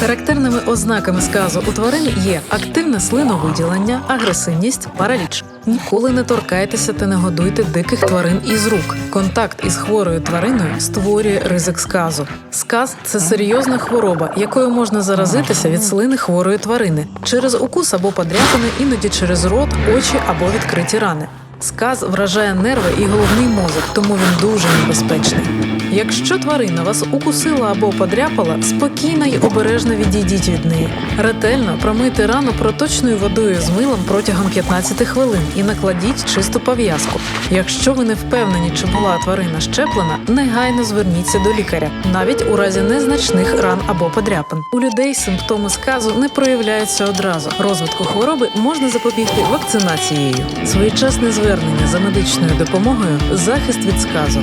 Характерними ознаками сказу у тварин є активне слиновиділення, агресивність, параліч. Ніколи не торкайтеся та не годуйте диких тварин із рук. Контакт із хворою твариною створює ризик сказу. Сказ це серйозна хвороба, якою можна заразитися від слини хворої тварини через укус або подряпини, іноді через рот, очі або відкриті рани. Сказ вражає нерви і головний мозок, тому він дуже небезпечний. Якщо тварина вас укусила або подряпала, спокійно й обережно відійдіть від неї. Ретельно промийте рану проточною водою з милом протягом 15 хвилин і накладіть чисту пов'язку. Якщо ви не впевнені, чи була тварина щеплена, негайно зверніться до лікаря, навіть у разі незначних ран або подряпин. У людей симптоми сказу не проявляються одразу. Розвитку хвороби можна запобігти вакцинацією. Своєчасне звернення за медичною допомогою захист від сказу.